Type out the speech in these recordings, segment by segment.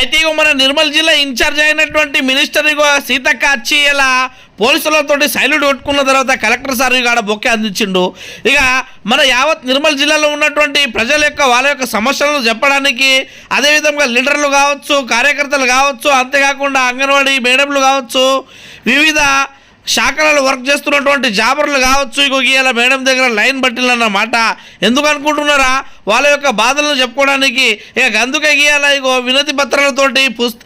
అయితే మన నిర్మల్ జిల్లా ఇన్ఛార్జ్ అయినటువంటి మినిస్టర్ ఇగో సీతక్క వచ్చి ఇలా పోలీసులతోటి సైల్యూట్ కొట్టుకున్న తర్వాత కలెక్టర్ సార్ కాడ బొక్కే అందించిండు. ఇక మన యావత్ నిర్మల్ జిల్లాలో ఉన్నటువంటి ప్రజల యొక్క వాళ్ళ యొక్క సమస్యలను చెప్పడానికి అదేవిధంగా లీడర్లు కావచ్చు కార్యకర్తలు కావచ్చు అంతేకాకుండా అంగన్వాడీ మేడంలు కావచ్చు వివిధ శాఖలలో వర్క్ చేస్తున్నటువంటి జాబర్లు కావచ్చు ఇగో ఇలా మేడం దగ్గర లైన్ పట్టిల్లన్నమాట ఎందుకు అనుకుంటున్నారా? వాళ్ళ యొక్క బాధలను చెప్పుకోవడానికి ఇక అందుకే గీయాల ఇగో వినతి పత్రాలతోటి పుస్త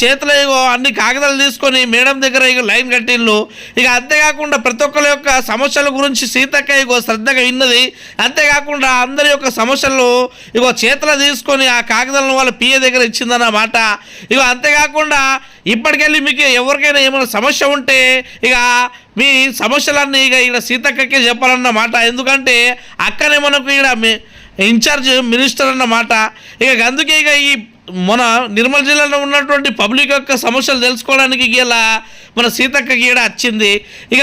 చేతిలో ఇగో అన్ని కాగితాలు తీసుకొని మేడం దగ్గర ఇగో లైన్ కట్టిళ్ళు ఇక అంతేకాకుండా ప్రతి ఒక్కరి యొక్క సమస్యల గురించి సీతక్క ఇగో శ్రద్ధగా విన్నది. అంతేకాకుండా అందరి యొక్క సమస్యలు ఇగో చేతిలో తీసుకొని ఆ కాగితాలను వాళ్ళ పిఏ దగ్గర ఇచ్చిందన్నమాట. ఇగో అంతేకాకుండా ఇప్పటికెళ్ళి మీకు ఎవరికైనా ఏమైనా సమస్య ఉంటే ఇక మీ సమస్యలన్నీ ఇక ఇక్కడ సీతక్కకే చెప్పాలన్నమాట ఎందుకంటే అక్కనే మనకు ఇక్కడ ఇన్ఛార్జ్ మినిస్టర్ అన్నమాట ఇక అందుకే ఇక ఈ మన నిర్మల్ జిల్లాలో ఉన్నటువంటి పబ్లిక్ యొక్క సమస్యలు తెలుసుకోవడానికి గీలా మన సీతక్క గీడ వచ్చింది. ఇక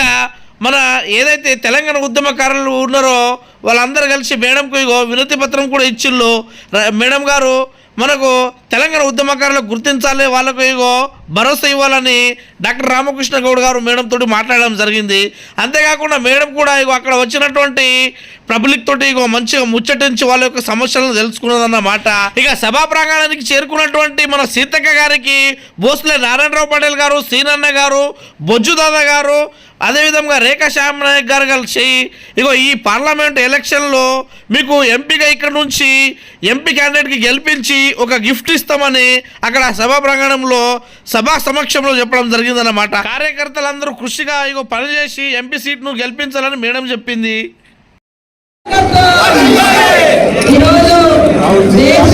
మన ఏదైతే తెలంగాణ ఉద్యమకారులు ఉన్నారో వాళ్ళందరూ కలిసి మేడంకు ఇగో వినతి పత్రం కూడా ఇచ్చిళ్ళు. మేడం గారు మనకు తెలంగాణ ఉద్యమకారులు గుర్తించాలి వాళ్ళకు ఇగో భరోసా ఇవ్వాలని డాక్టర్ రామకృష్ణ గౌడ్ గారు మేడంతో తోటి మాట్లాడడం జరిగింది. అంతేకాకుండా మేడం కూడా ఇగో అక్కడ వచ్చినటువంటి పబ్లిక్ తోటి ఇగో మంచిగా ముచ్చటించి వాళ్ళ యొక్క సమస్యలను తెలుసుకున్నదన్నమాట ఇక సభా ప్రాంగణానికి చేరుకున్నటువంటి మన సీతక్క గారికి భోస్లే నారాయణరావు పటేల్ గారు సీనన్న గారు బొజ్జుదాదా గారు అదేవిధంగా రేఖా శ్యామ్ నాయక్ గారు కలిసి ఇగో ఈ పార్లమెంట్ ఎలక్షన్లో మీకు ఎంపీగా ఇక్కడ నుంచి ఎంపీ క్యాండిడేట్కి గెలిపించి ఒక గిఫ్ట్ ఇస్తామని అక్కడ సభా ప్రాంగణంలో సభా సమక్షంలో చెప్పడం జరిగిందన్నమాట. కార్యకర్తలందరూ కృషిగా ఇగో పనిచేసి ఎంపీ సీట్ను గెలిపించాలని మేడం చెప్పింది. ఈరోజు దేశ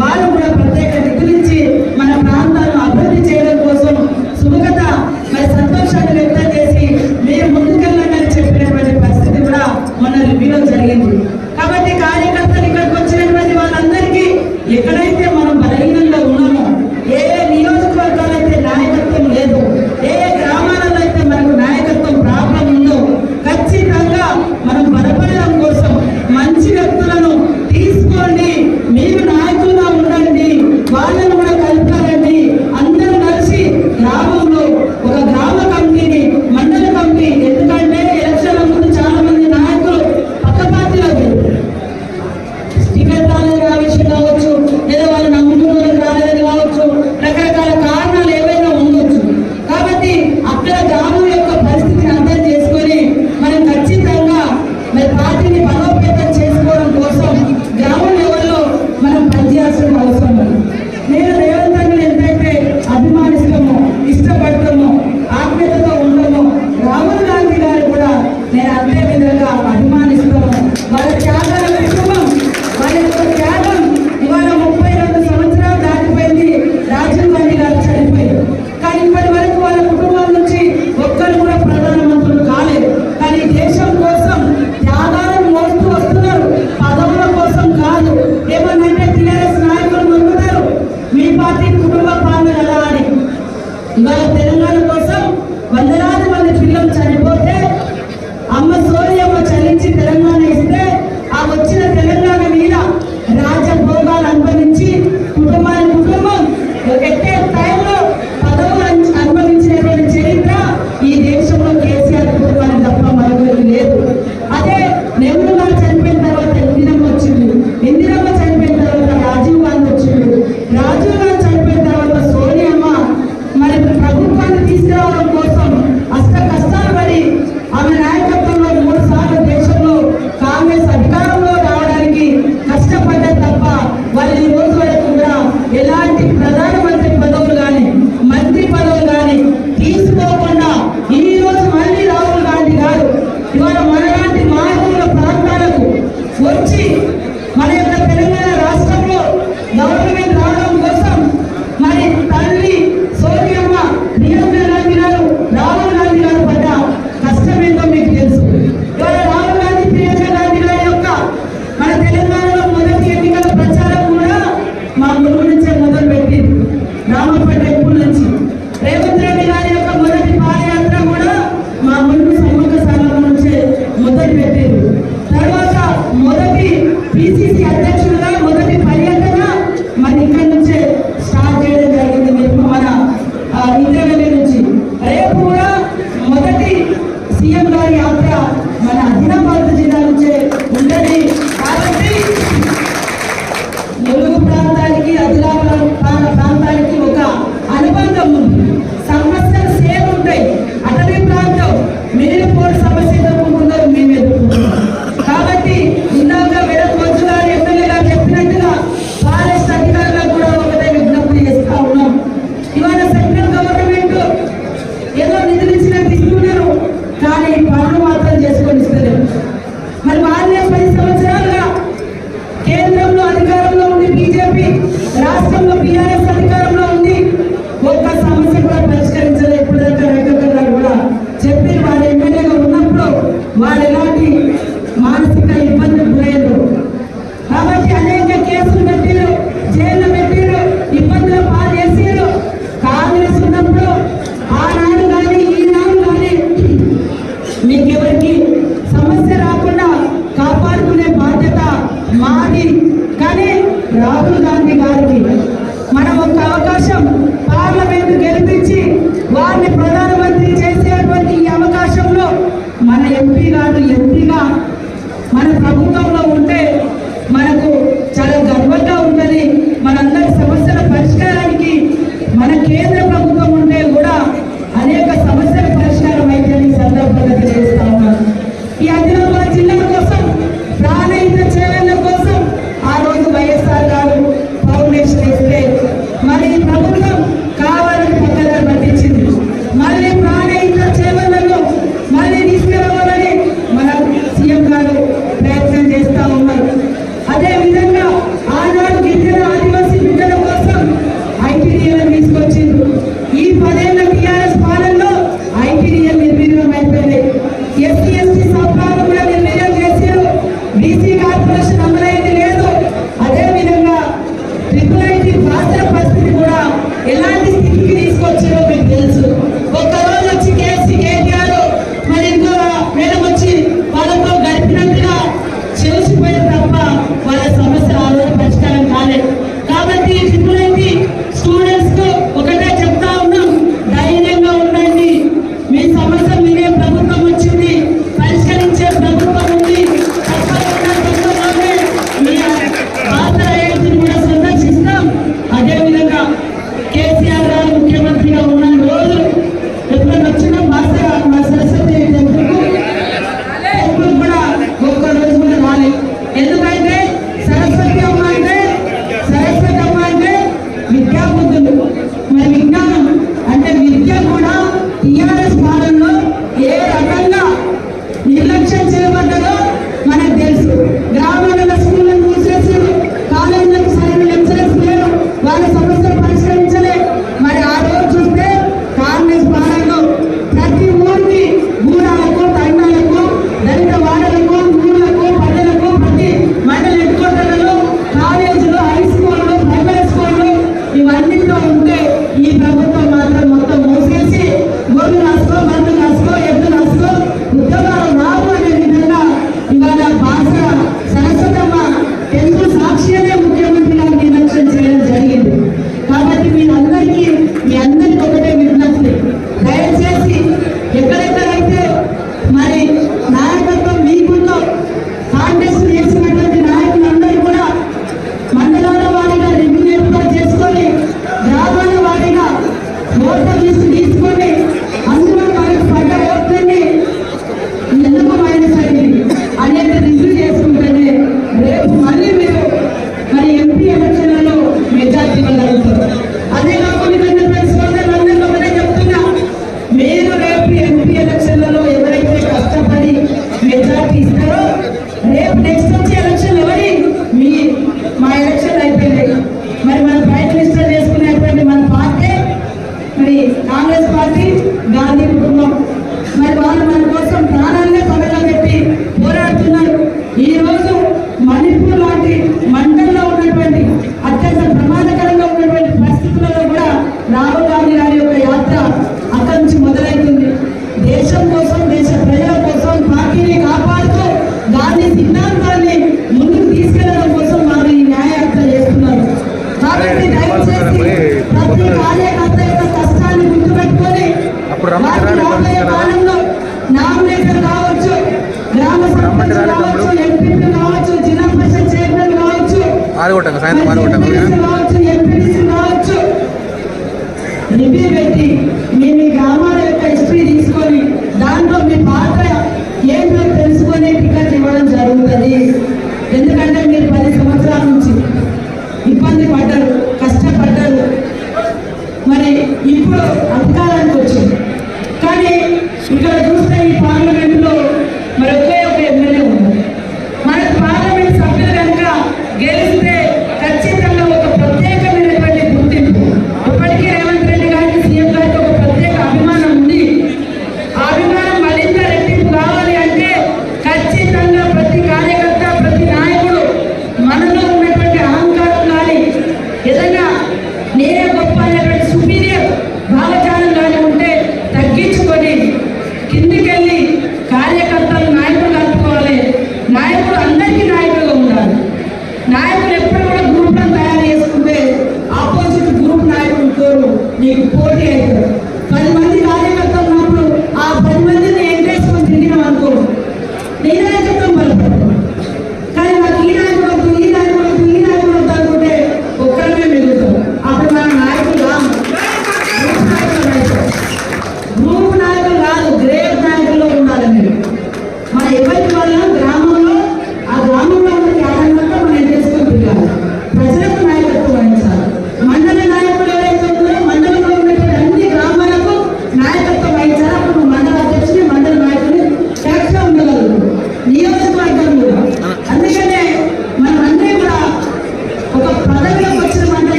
வாரம்